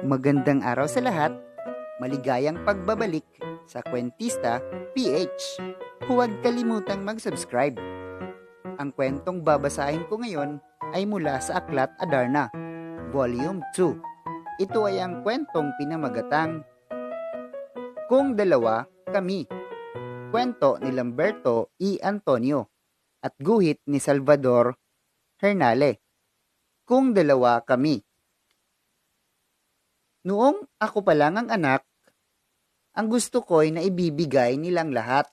Magandang araw sa lahat. Maligayang pagbabalik sa Kwentista PH. Huwag kalimutang mag-subscribe. Ang kwentong babasahin ko ngayon ay mula sa Aklat Adarna, Volume 2. Ito ay ang kwentong pinamagatang Kung Dalawa Kami. Kwento ni Lamberto E. Antonio at guhit ni Salvador Hernale. Kung dalawa kami. Noong ako pa lang ang anak, ang gusto ko ay naibibigay nilang lahat.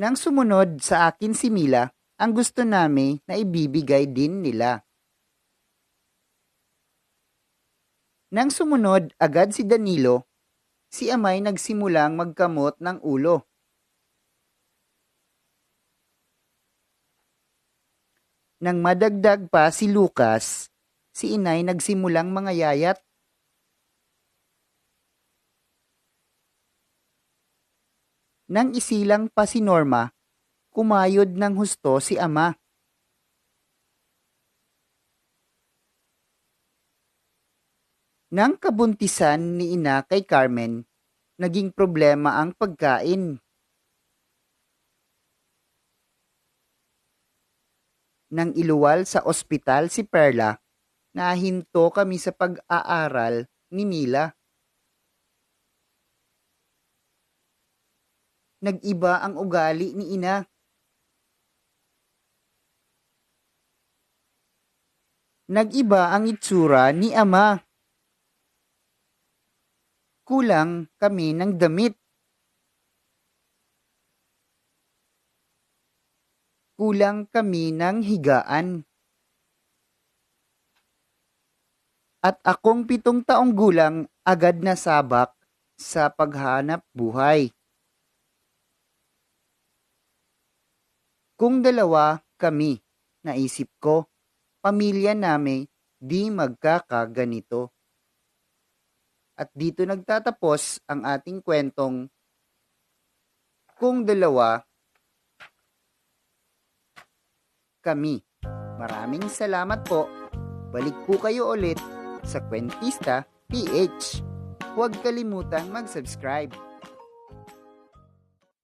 Nang sumunod sa akin si Mila, ang gusto namin na ibibigay din nila. Nang sumunod agad si Danilo, si Amay nagsimulang magkamot ng ulo. Nang madagdag pa si Lucas, si inay nagsimulang mga yayat. Nang isilang pa si Norma, kumayod ng husto si ama. Nang kabuntisan ni ina kay Carmen, naging problema ang pagkain. Nang iluwal sa ospital si Perla, nahinto kami sa pag-aaral ni Mila. Nag-iba ang ugali ni ina. Nag-iba ang itsura ni ama. Kulang kami ng damit. Kulang kami ng higaan. At akong pitong taong gulang agad na sabak sa paghanap buhay. Kung dalawa kami, naisip ko, pamilya namin di magkakaganito. At dito nagtatapos ang ating kwentong Kung dalawa kami. Maraming salamat po. Balik po kayo ulit sa Kwentista PH. Huwag kalimutang mag-subscribe.